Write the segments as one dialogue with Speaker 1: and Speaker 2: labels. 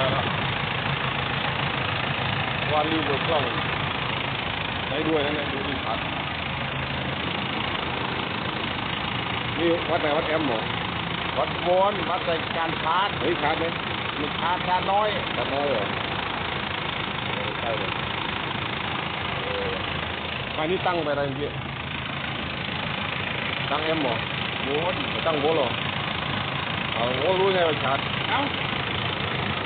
Speaker 1: ครับวันรีวิวกล้องได้ด้วยนะเนี่ยดูดีชัดนี่วัดไหนวัดแอมหรอ
Speaker 2: วัดวนวัดใส่การชาร์จ
Speaker 1: เฮ้ยชัดไหม
Speaker 2: มีชาร์จชาร์จน้อย
Speaker 1: ชัดน้อยเหรอใช่เลยเออไฟนี่ตั้งไปอะไรเมื่ตั้งแอมหรอโว
Speaker 2: น
Speaker 1: ตั้งโบทเหรอเอาโอ้รู้ไงว่าชัด
Speaker 2: เอ้า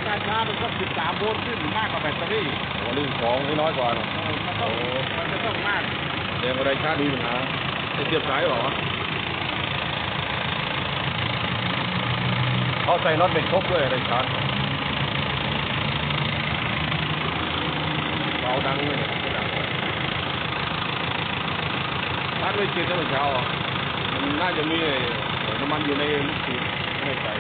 Speaker 2: การชาร์จมันก็สิบสามโวลต์ขึ้นมากกว่าแบตเตอรี่
Speaker 1: โอ้นี่ของนี่น้อยกว่าเนอะ
Speaker 2: เออมันต้องมันจะต้องมาก
Speaker 1: เดี๋ยวอะไรชาติมีปัญหาจะเสียบสายเหรอเขาใส่น็อตเด็กครบด้วยอะไรชาร์จเบาดังเลยเนี่ยไม่ดังเลยชาร์จไม่ติดตั้งแต่เช้าอะมันน่าจะมีไอ้น้ำมันอยู่ในลูกศิษย์ไม่ใส่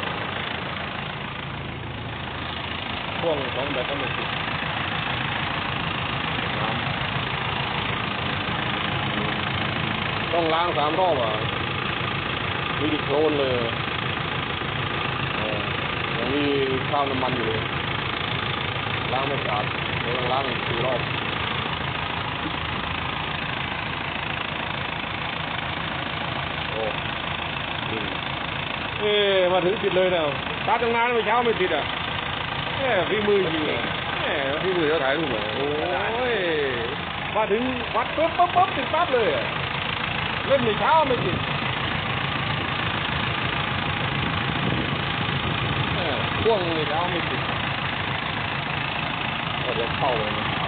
Speaker 1: พ่วงสองแบบก็ไม่ติดต้องล้างสามรอบอะมีดิโคลนเลยออยังมีคราบน้ำมันอยู่เลยล้างไม่สะอาดเดี๋ยวต้องล้างอีกสี่รอบโอ้เอ๊มาถึงติดเลยเนี่ยตาตั้งนานไม่เช้าไม่ติดอะ เอ๊ะฝีมือจริงอะเอ๊ะฝีมือเขาถ่ายรูปเหรอโอ้ยมาถึงวัดปุ๊บปุ๊บปุ๊บติดปั๊บเลยอะเล่นในเช้าไม่ติดพ่วงในเช้าไม่ติดก็เดี๋ยวเข้าเลยนะ